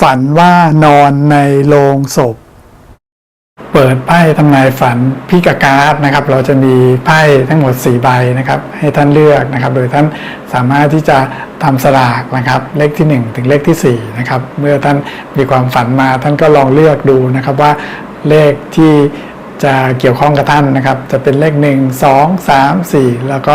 ฝันว่านอนในโรงศพ เปิดไพ่ทำนายฝันพิกาการ์ดนะครับ เราจะมีไพ่ทั้งหมด 4 ใบนะครับ ให้ท่านเลือกนะครับ โดยท่านสามารถที่จะทำสลากนะครับ เลขที่ 1 ถึงเลขที่ 4 นะครับ เมื่อท่านมีความฝันมาท่านก็ลองเลือกดูนะครับว่าเลขที่จะเกี่ยวข้องกับท่านนะครับ จะเป็นเลข 1 2 3 4 แล้วก็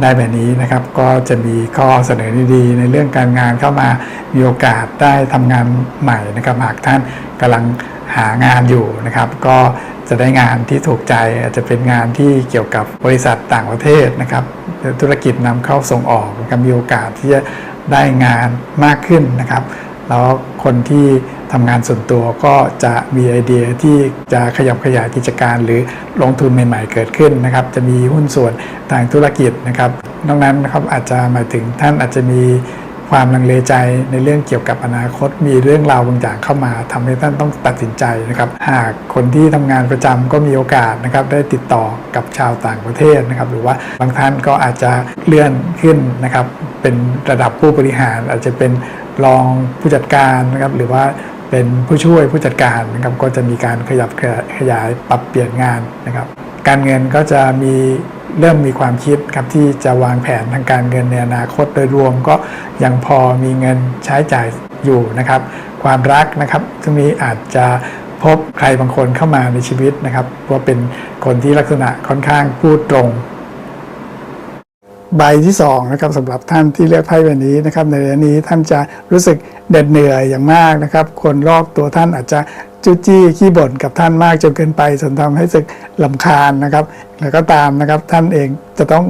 ได้แบบนี้นะครับ ก็จะมีข้อเสนอดีๆ ในเรื่องการงานเข้ามามีโอกาสได้ทำงานใหม่นะครับหากท่านกำลังหางานอยู่นะครับ ก็จะได้งานที่ถูกใจอาจจะเป็นงานที่เกี่ยวกับบริษัทต่างประเทศนะครับ ธุรกิจนำเข้าส่งออกนะครับมีโอกาสที่จะได้งานมากขึ้นนะครับ แล้วคนที่ ทำงานส่วนตัวก็จะมีไอเดียที่จะขยับขยายกิจการ หรือลงทุนใหม่ ๆ เกิดขึ้นนะครับ จะมีหุ้นส่วนทางธุรกิจนะครับนอกนั้นนะครับอาจจะหมายถึงท่านอาจจะมีความลังเลใจในเรื่องเกี่ยวกับอนาคต มีเรื่องราวบางอย่างเข้ามาทำให้ท่านต้องตัดสินใจนะครับ หากคนที่ทำงานประจำก็มีโอกาสนะครับได้ติดต่อกับชาวต่างประเทศนะครับหรือว่าบางท่านก็อาจจะเลื่อนขึ้นนะครับเป็นระดับผู้บริหารอาจจะเป็นรองผู้จัดการนะครับหรือว่า เป็นผู้ช่วยผู้จัดการนะครับก็จะมีการขยับขยายปรับเปลี่ยนงานนะครับ การเงินก็จะมีเริ่มมีความคิดครับที่จะวางแผนทางการเงินในอนาคตโดยรวมก็ยังพอมีเงินใช้จ่ายอยู่นะครับ ความรักนะครับช่วงนี้อาจจะพบใครบางคนเข้ามาในชีวิตนะครับว่าเป็นคนที่ลักษณะค่อนข้างพูดตรง ใบที่2นะครับสำหรับท่านที่เลือกไพ่ใบนี้นะครับในระยะนี้ท่านจะรู้สึกเด็ดเหนื่อยอย่างมากนะครับ คนรอบตัวท่านอาจจะจูจี้ขี้บ่นกับท่านมากจนเกินไปจนทำให้รู้สึกลำคาญนะครับ แล้วก็ตามนะครับท่านเองจะต้อง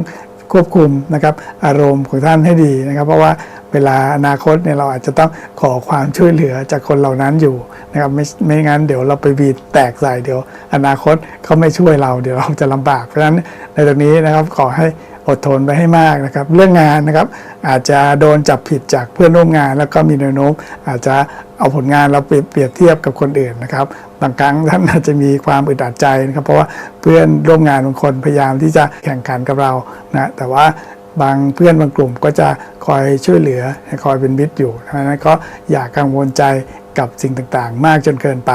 ควบคุมนะครับอารมณ์ของท่านให้ดีนะครับ เพราะว่าเวลาอนาคตเนี่ยเราอาจจะต้องขอความช่วยเหลือจากคนเหล่านั้นอยู่นะครับไม่ไม่งั้นเดี๋ยวเราไปบีดแตกใส่เดี๋ยว อนาคตเขาไม่ช่วยเราเดี๋ยวเราจะลำบากเพราะฉะนั้นในตรงนี้นะครับขอให้อดทนไปให้มากนะครับ เรื่องงานนะครับ อาจจะโดนจับผิดจากเพื่อนร่วมงาน แล้วก็มีแนวโน้มอาจจะเอาผลงานเราเปเปรียบเทียบกับคนอื่นนะครับ บางครั้งท่านอาจจะมีความอึดอัดใจนะครับ เพราะว่าเพื่อนร่วมงานบางคนพยายามที่จะแข่งขันกับเรานะแต่ว่าบางเพื่อนบางกลุ่มก็จะคอยช่วยเหลือคอยเป็นมิตรอยู่ดังนั้นก็อย่ากังวลใจกับสิ่งต่างๆ มากจนเกินไป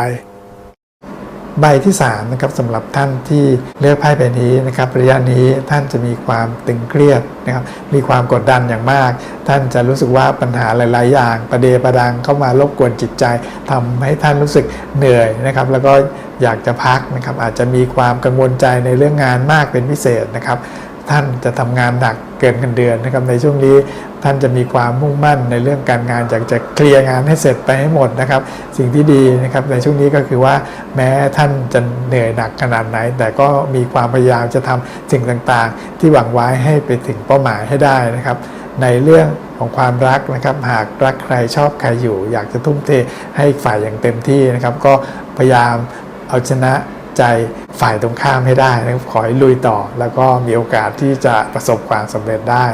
ใบที่3นะครับสำหรับท่านที่เลือกไพ่ใบนี้นะครับระยะนี้ท่านจะมีความตึงเครียดนะครับมีความกดดันอย่างมาก ท่านจะรู้สึกว่าปัญหาหลาย ๆ อย่าง ประเดประดังเข้ามารบกวนจิตใจทำให้ท่านรู้สึกเหนื่อยนะครับแล้วก็อยากจะพักนะครับอาจจะมีความกังวลใจในเรื่องงานมากเป็นพิเศษนะครับ ท่านจะทำงานหนักเกินเงินเดือนนะครับในช่วงนี้ท่านจะมีความมุ่งมั่นในเรื่องการงานอยากจะเคลียร์งานให้เสร็จไปให้หมดนะครับ สิ่งที่ดีนะครับในช่วงนี้ก็คือว่าแม้ท่านจะเหนื่อยหนักขนาดไหน แต่ก็มีความพยายามจะทำสิ่งต่างๆ ที่หวังไว้ให้ไปถึงเป้าหมายให้ได้นะครับ ในเรื่องของความรักนะครับ หากรักใครชอบใครอยู่ อยากจะทุ่มเทให้ฝ่ายอย่างเต็มที่นะครับ ก็พยายามเอาชนะ ใจฝ่ายตรงข้ามให้ได้นะครับขอให้ลุยต่อ แล้วก็มีโอกาสที่จะประสบความสำเร็จได้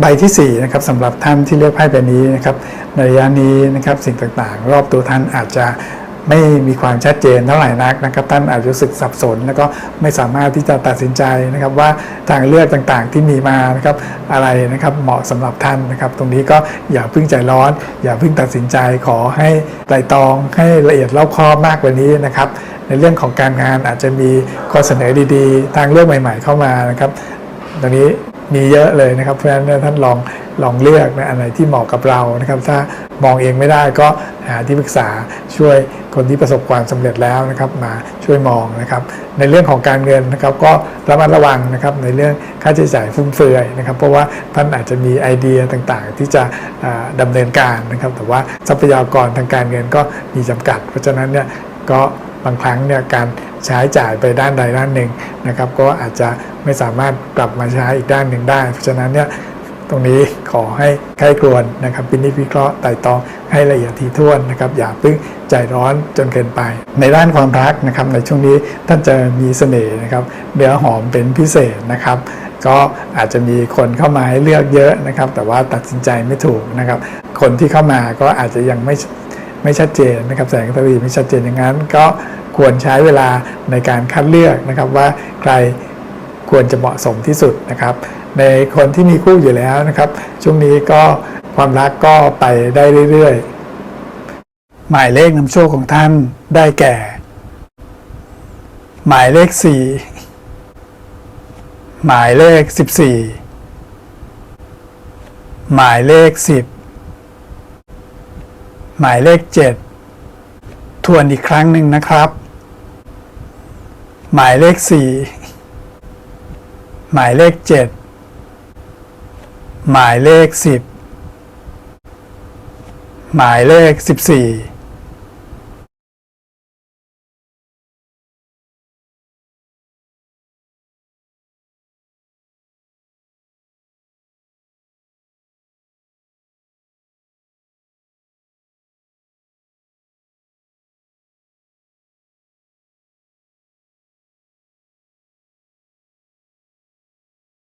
ใบที่4นะครับสำหรับท่านที่เลือกไพ่ใบนี้นะครับในระยะนี้นะครับสิ่งต่างๆ รอบตัวท่านอาจจะ ไม่มีความชัดเจนเท่าไหร่นักนะครับ ท่านอาจจะรู้สึกสับสน แล้วก็ไม่สามารถที่จะตัดสินใจนะครับว่าทางเลือกต่างๆที่มีมานะครับอะไรนะครับเหมาะสำหรับท่านนะครับ ตรงนี้ก็อย่าเพิ่งใจร้อน อย่าเพิ่งตัดสินใจขอให้ไตรตรองให้ละเอียดรอบคอบมากกว่านี้นะครับในเรื่องของการงานอาจจะมีข้อเสนอดีๆ ทางเลือกใหม่ ๆ เข้ามานะครับตรงนี้มีเยอะเลยนะครับเพราะฉะนั้นท่านลอง ลองเลือกนะอะไรที่เหมาะกับเรานะครับ ถ้ามองเองไม่ได้ก็หาที่ปรึกษาช่วยคนที่ประสบความสำเร็จแล้วนะครับ มาช่วยมองนะครับ ในเรื่องของการเงินนะครับ ก็ระมัดระวังนะครับในเรื่องค่าใช้จ่ายฟุ่มเฟือยนะครับ เพราะว่าท่านอาจจะมีไอเดียต่างๆ ที่จะอ่าดำเนินการนะครับ แต่ว่าทรัพยากรทางการเงินก็มีจำกัด เพราะฉะนั้นเนี่ยก็บางครั้งเนี่ยการใช้จ่ายไปด้านใดด้านหนึ่งนะครับ ก็อาจจะไม่สามารถกลับมาใช้อีกด้านหนึ่งได้ เพราะฉะนั้นเนี่ย ตรงนี้ขอให้ใครกรวนนะครับพินิจวิเคราะห์ไต่ตองให้ละเอียดถี่ถ้วนนะครับอย่าเพิ่งใจร้อนจนเกินไป ในด้านความรักนะครับในช่วงนี้ท่านจะมีเสน่ห์นะครับเนื้อหอมเป็นพิเศษนะครับก็อาจจะมีคนเข้ามาให้เลือกเยอะนะครับ แต่ว่าตัดสินใจไม่ถูกนะครับ คนที่เข้ามาก็อาจจะยังไม่ไม่ชัดเจนนะครับแสงตะวีไม่ชัดเจนอย่างนั้น ก็ควรใช้เวลาในการคัดเลือกนะครับว่าใครควรจะเหมาะสมที่สุดนะครับ ในคนที่มีคู่อยู่แล้วนะครับ ช่วงนี้ก็ความรักก็ไปได้เรื่อยๆ หมายเลขนำโชคของท่านได้แก่ หมายเลข 4 หมายเลข 14 หมายเลข 10 หมายเลข 7 ทวนอีกครั้งหนึ่งนะครับ หมายเลข 4 หมายเลข 7 หมายเลข 10 หมายเลข 14